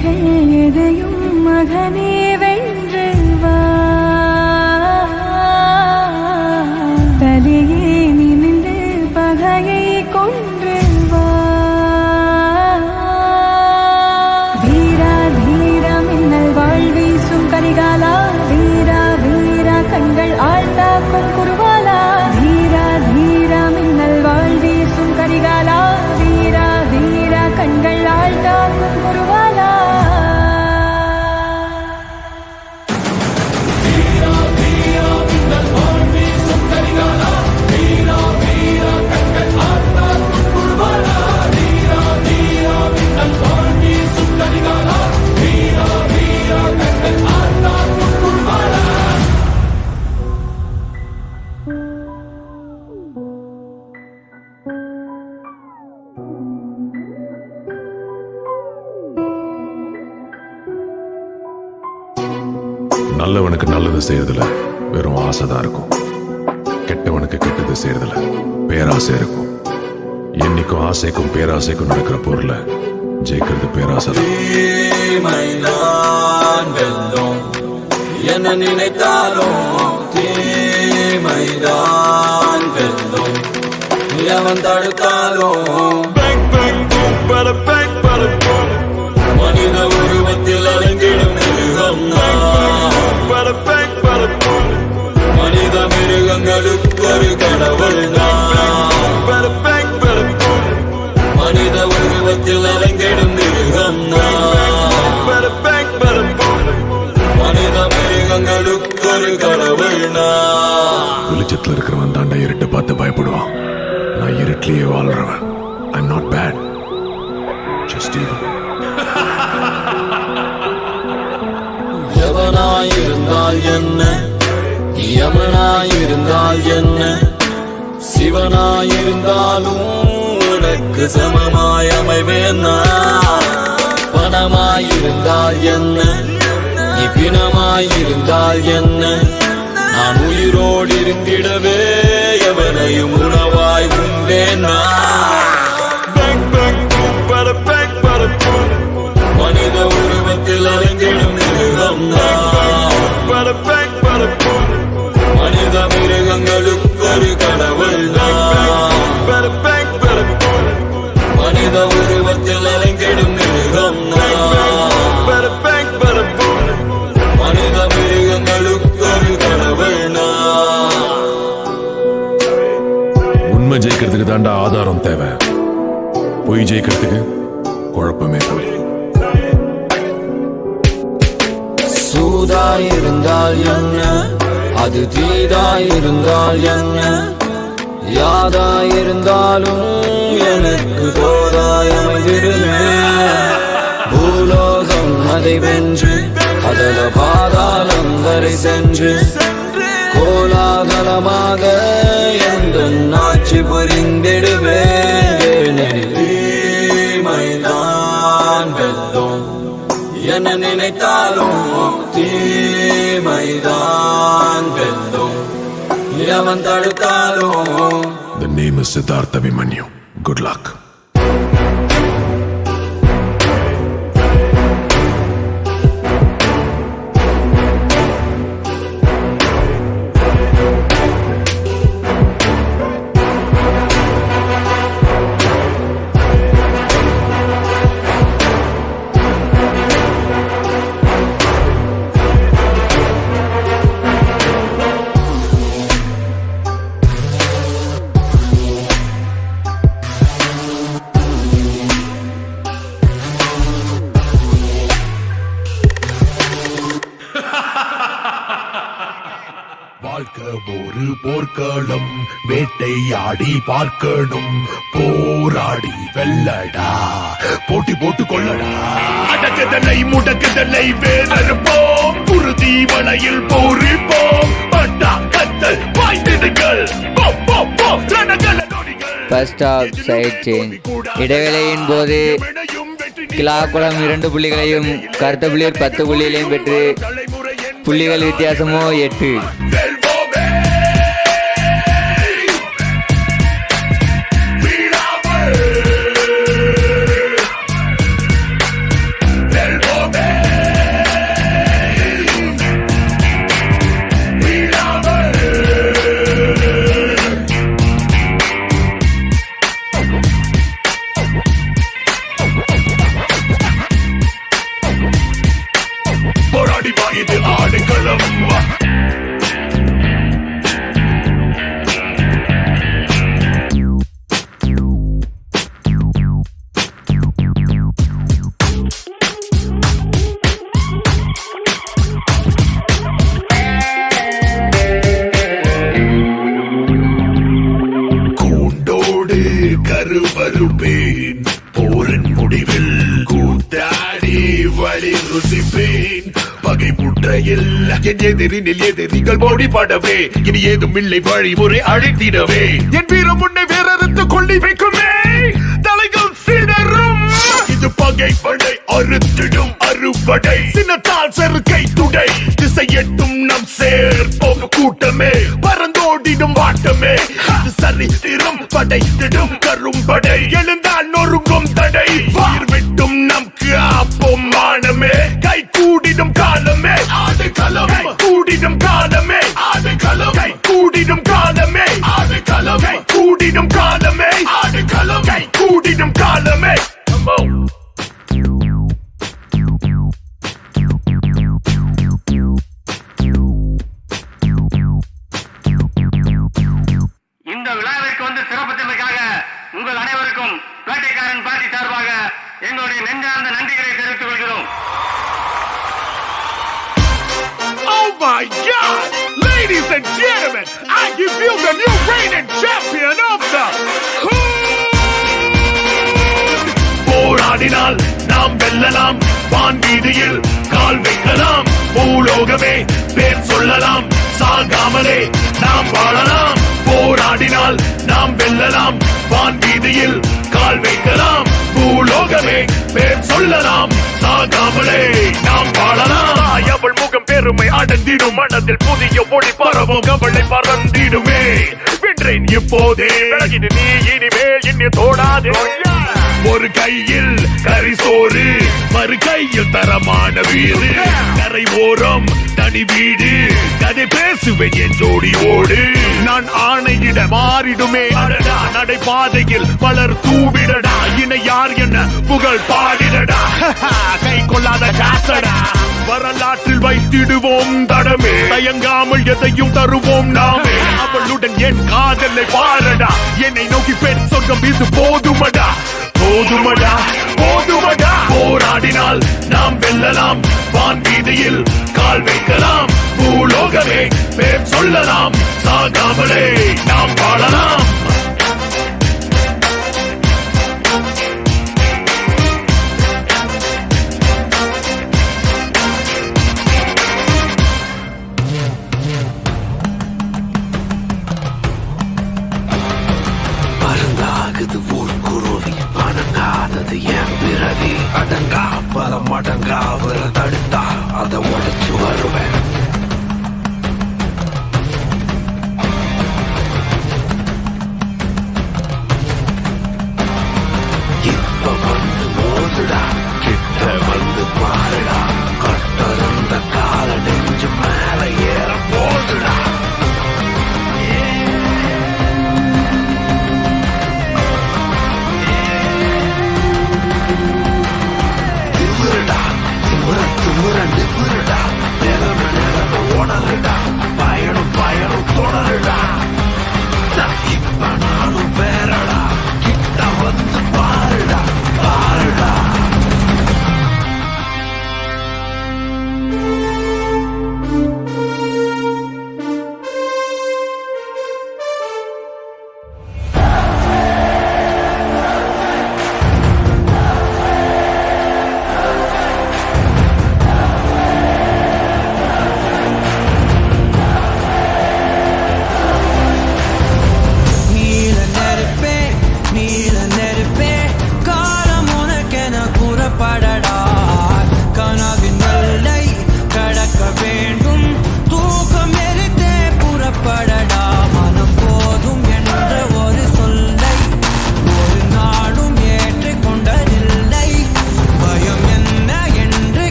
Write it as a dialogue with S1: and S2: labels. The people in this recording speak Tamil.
S1: மகள் எதையும் மகனே.
S2: நல்லது செய்யறதுல வெறும் ஆசை தான் இருக்கும். கெட்டவனுக்கு கெட்டது செய்யறதுல பேராசை இருக்கும். என்னைக்கும் ஆசைக்கும் பேராசைக்கும் நடக்கிற பொருள ஜெயிக்கிறது பேராசை
S3: என்ன நினைத்தாலும் தீமைதான் வெல்லும். எவன் தடுத்தாலும் மனித உருவத்தில் அலைஞ்சிடும் மிருகம்
S2: bada bang, bada boom. Manita, mire, gangalu,
S3: இருந்தால் என்ன? யமனாயிருந்தால் என்ன? சிவனாயிருந்தாலும் உனக்கு சமமாய் அமைவேன் பணமாயிருந்தால் என்ன? நீ பிணமாயிருந்தால் என்ன? நான் உயிரோடு இருந்திடவே எவனையும் உணவாய் உண்டேன்
S2: தாண்டா ஆதாரம் தேவை? பொய் ஜெயிக்கிறதுக்கு குழப்பமே தவிர போய்
S3: சூதாயிருந்தால் என்ன? அது தீதாயிருந்தால் என்ன? யாதாயிருந்தாலும் எனக்கு தோதாயமைதிடுமே பூலோகம் அதை வென்று அதல பாதாளம் வரை சென்று கோலாகலமாக எந்த நாட்சி என்ன நினைத்தாலும் தீமைதான் வெல்லும் எவன் தடுத்தாலும்
S2: The name is Siddhartha Vimanyu. Good luck.
S4: போர்க்களம் வேட்டையாடி பார்க்கணும். போராடி வெல்லடா. போட்டி போட்டு கொள்ளடா. அடக்குதலை முடக்குதலை வேலறுப்போம். குருதி வலையில் போரிப்போம். பட்டா கத்தல் பாய்ந்திடுங்கள்
S5: ஃபர்ஸ்ட் ஆஃப் சைட் சேஞ்ச் இடைவேளையின் போது கிலாக்குளம் இரண்டு புள்ளிகளையும் கருத்த புள்ளியர் பத்து புள்ளிகளையும் பெற்று புள்ளிகள் வித்தியாசமோ எட்டு.
S4: ஆடுகளம் வா. பகை என் எதிரினில் எதிரிகள் மோடிப்படவே. இனி ஏதும் இல்லை வழிமுறை அழித்திடவே. என் வீரம் உன்னை வேறறுத்து கொள்ளி வைக்குமே. தலைகள் சிதறும். இது பகைப்படை அறுத்திடும் அறுவடை. சின்னத்தால் செருக்கை துடை. திசை எட்டும் நம் சேர் போக கூட்டமே. பறந்தோடிடும் வாட்டமே. இது சரித்திரம் படைத்திடும் கரும்படை. எழுந்தால் நொறுங்கும் தடை. வார் விட்டும் நம் காப்போம் மானமே. கை கூடிடும் காலமே. போராடினால் நாம் வெல்லலாம். வான் வீதியில் கால் வைக்கலாம். பூலோகமே பேர் சொல்லலாம். சாகாமலே நாம் வாழலாம். போராடினால் நாம் வெல்லலாம். வான் வீதியில் கால் வைக்கலாம். பூலோகமே பேர் சொல்லலாம். சாகாமலே நாம் வாழலாம். அவள் முகம் பெருமை அடர்ந்திடும். மனதில் புதிய ஒளி பரவும். கவலை பறந்திடுமே வென்றேன் இப்போதே. நீ இனிமேல் இன்னி தோடாதே. ஒரு கையில் கறி சோறு மறு கையில் தரமான வீடு. கரை ஓரம் தனி வீடு கதை பேசுவேன் என் ஜோடி ஓடு நான் ஆணையிட மாறிடுமே அடடா நடைபாதையில் பலர் தூவிடடா. இன யார் என்ன புகழ் பாடிடடா. கை கொள்ளாத காசடா. வரலாற்றில் வைத்திடுவோம் தடமே. தயங்காமல் எதையும் தருவோம் நாமே.
S6: அவளுடன் என் காதலை பாரடா என்னை நோக்கி பெண் சொர்க்கம் இது போதுமடா. போதுமடா போதுமடா. போராடினால் நாம் வெல்லலாம். வான் வீதியில் கால் வைக்கலாம். பூலோகமே பேர் சொல்லலாம். சாகாமலே நாம் வாழலாம்.